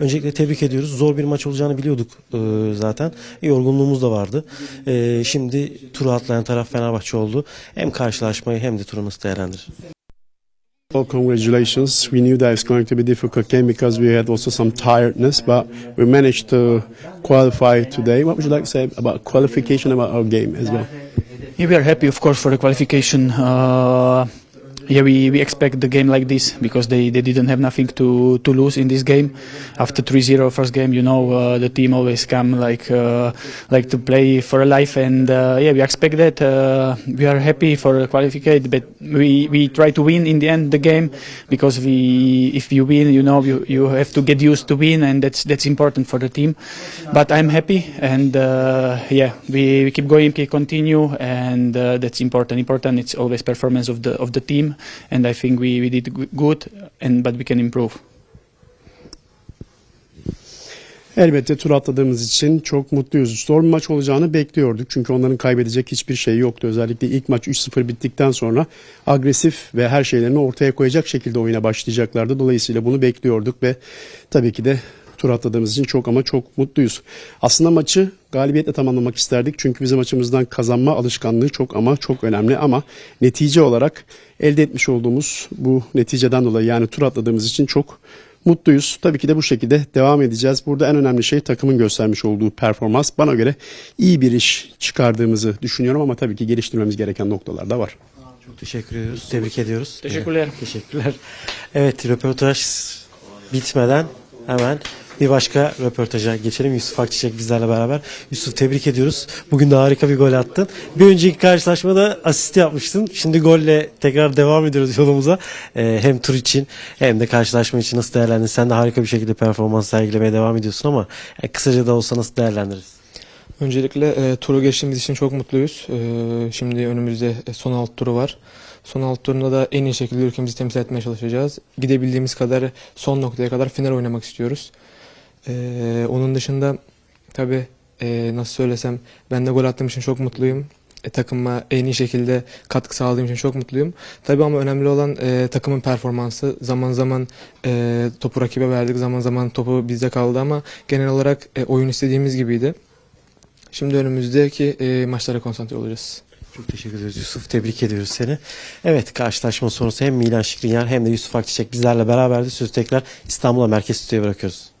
Öncelikle tebrik ediyoruz. Zor bir maç olacağını biliyorduk e, zaten. Yorgunluğumuz da vardı. E, şimdi turu atlayan taraf Fenerbahçe oldu. Hem karşılaşmayı hem de turu nasıl değerlendirir? Well, congratulations. We knew that it's going to be a difficult game because we had also some tiredness, but we managed to qualify today. What would you like to say about qualification about our game as well? Yeah, we are happy, of course, for the qualification. Uh, yeah, we, we expect the game like this because they, they didn't have nothing to, to lose in this game. After 3-0 first game, you know, uh, the team always come like uh, like to play for a life, and uh, yeah, we expect that. Uh, we are happy for the qualification, but we, we try to win in the end the game because we if you win, you know, you, you have to get used to win, and that's that's important for the team. But I'm happy, and uh, yeah, we, we keep going, keep continue, and uh, that's important. Important. It's always performance of the of the team, and I think we, we did good, and but we can improve. Elbette tur atladığımız için çok mutluyuz. Zor bir maç olacağını bekliyorduk. Çünkü onların kaybedecek hiçbir şey yoktu. Özellikle ilk maç 3-0 bittikten sonra agresif ve her şeylerini ortaya koyacak şekilde oyuna başlayacaklardı. Dolayısıyla bunu bekliyorduk ve tabii ki de tur atladığımız için çok ama çok mutluyuz. Aslında maçı galibiyetle tamamlamak isterdik. Çünkü bizim açımızdan kazanma alışkanlığı çok ama çok önemli. Ama netice olarak elde etmiş olduğumuz bu neticeden dolayı yani tur atladığımız için çok mutluyuz. Tabii ki de bu şekilde devam edeceğiz. Burada en önemli şey takımın göstermiş olduğu performans. Bana göre iyi bir iş çıkardığımızı düşünüyorum ama tabii ki geliştirmemiz gereken noktalar da var. Çok teşekkür ediyoruz. Tebrik ediyoruz. Teşekkürler. Teşekkürler. Evet röportaj bitmeden hemen bir başka röportaja geçelim. Yusuf Akçiçek bizlerle beraber. Yusuf tebrik ediyoruz. Bugün de harika bir gol attın. Bir önceki karşılaşmada asist yapmıştın. Şimdi golle tekrar devam ediyoruz yolumuza. Ee, hem tur için hem de karşılaşma için nasıl değerlendirdin? Sen de harika bir şekilde performans sergilemeye devam ediyorsun ama yani kısaca da olsa nasıl değerlendiririz? Öncelikle e, turu geçtiğimiz için çok mutluyuz. E, şimdi önümüzde e, son alt turu var. Son alt turunda da en iyi şekilde ülkemizi temsil etmeye çalışacağız. Gidebildiğimiz kadar son noktaya kadar final oynamak istiyoruz. E, onun dışında tabii e, nasıl söylesem ben de gol attığım için çok mutluyum. E, takıma en iyi şekilde katkı sağladığım için çok mutluyum. Tabii ama önemli olan e, takımın performansı. Zaman zaman e, topu rakibe verdik, zaman zaman topu bizde kaldı ama genel olarak e, oyun istediğimiz gibiydi. Şimdi önümüzdeki e, maçlara konsantre olacağız. Çok teşekkür ederiz Yusuf. Tebrik ediyoruz seni. Evet karşılaşma sonrası hem Milan Şikrinyar hem de Yusuf Akçiçek bizlerle beraberdi. Sözü tekrar İstanbul'a Merkez Stüdyo'ya bırakıyoruz.